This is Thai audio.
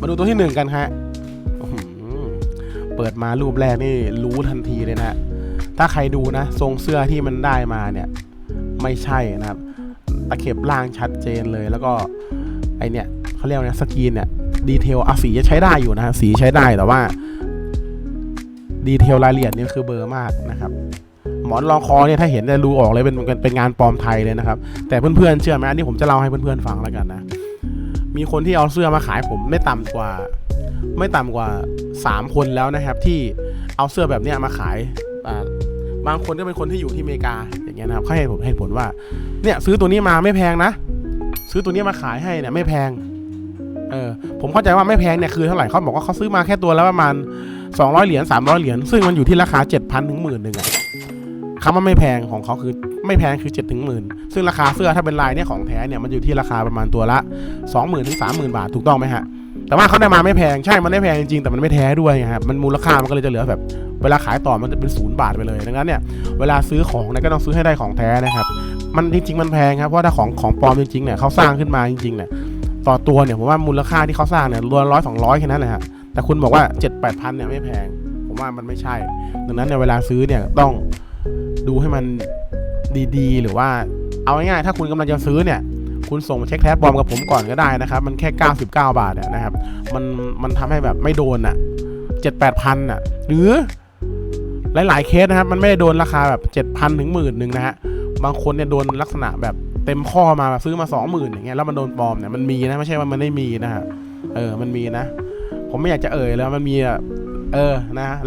มาดูตัวที่หนึ่งกันฮะเปิดมารูปแรกนี่รู้ทันทีเลยนะฮะถ้าใครดูนะ ทรงเสื้อที่มันได้มาเนี่ย ไม่ใช่นะครับตะเข็บล่างชัดเจนเลย แล้วก็ไอเนี่ยเขาเรียกว่าไงสกรีนเนี่ยดีเทลอะสีจะใช้ได้อยู่นะสีใช้ได้แต่ว่าดีเทลรายละเอียดนี่คือเบอร์มากนะครับ หมอนรองคอเนี่ยถ้าเห็นจะรู้ออกเลยเป็นเป็นเป็นงานปลอมไทยเลยนะครับ แต่เพื่อนๆเชื่อไหมอันนี้ผมจะเล่าให้เพื่อนๆฟังแล้วกันนะ มีคนที่เอาเสื้อมาขายผมไม่ต่ำกว่า ไม่ต่ำกว่า 3 คนแล้วนะครับ ที่เอาเสื้อแบบนี้มาขายบางคนก็เป็นคนที่อยู่ที่อเมริกาอย่างเงี้ยนะครับเขาให้ผมให้ผลว่าเนี่ยซื้อตัวนี้มาไม่แพงนะ ซื้อตัวนี้มาขายให้เนี่ยไม่แพงเออผมเข้าใจว่าไม่แพงเนี่ยคือเท่าไหร่เขาบอกว่าเขาซื้อมาแค่ตัวแล้วประมาณ200เหรียญ300เหรียญซึ่งมันอยู่ที่ราคา7,000ถึงหมื่นหนึ่งอะ คำว่าไม่แพงของเขาคือไม่แพงคือ7ถึงหมื่นซึ่งราคาเสื้อถ้าเป็นลายเนี่ยของแท้เนี่ยมันอยู่ที่ราคาประมาณตัวละ 20,000ถึง30,000บาทถูกต้องไหมฮะแต่ว่าเขาได้มาไม่แพงใช่ มันไม่แพงจริงๆแต่มันไม่แท้ด้วยครับมันมูลค่ามันก็เลยจะเหลือแบบ เวลาขายต่อมันจะเป็นศูนย์บาทไปเลยดังนั้นเนี่ยเวลาซื้อของเนี่ยก็ต้องซื้อให้ได้ของแท้นะครับ มันจริง ๆ มันแพงครับเพราะถ้าของของปลอมจริงๆเนี่ยเขาสร้างขึ้นมาจริงๆเนี่ยต่อตัวเนี่ยผมว่ามูลค่าที่เขาสร้างเนี่ยรวมร้อยสองร้อยแค่นั้นแหละฮะแต่คุณบอกว่าเจ็ดแปดพันเนี่ยไม่แพง ผมว่ามันไม่ใช่ ดังนั้นเนี่ยเวลาซื้อเนี่ยต้อง ดูให้มันดีๆ หรือว่าเอาง่ายๆถ้าคุณกำลังจะซื้อเนี่ยคุณส่งเช็คแท้ปลอมกับผมก่อนก็ได้นะครับ มันแค่ 99 บาทนะครับ มันมันทำให้แบบไม่โดนอะเจ็ดแปดพันอะ หรือหลาย ๆ เคสนะครับ มันไม่ได้โดนราคาแบบเจ็ดพันถึงหมื่นหนึ่งนะฮะ บางคนเนี่ยโดนลักษณะแบบเต็มข้อมาแบบซื้อมาสองหมื่นอย่างเงี้ยแล้วมันโดนปลอมเนี่ยมันมีนะไม่ใช่ว่ามันไม่มีนะฮะเออมันมีนะ ผมไม่อยากจะเอ่ยแล้วมันมีอะเออนะแล้ว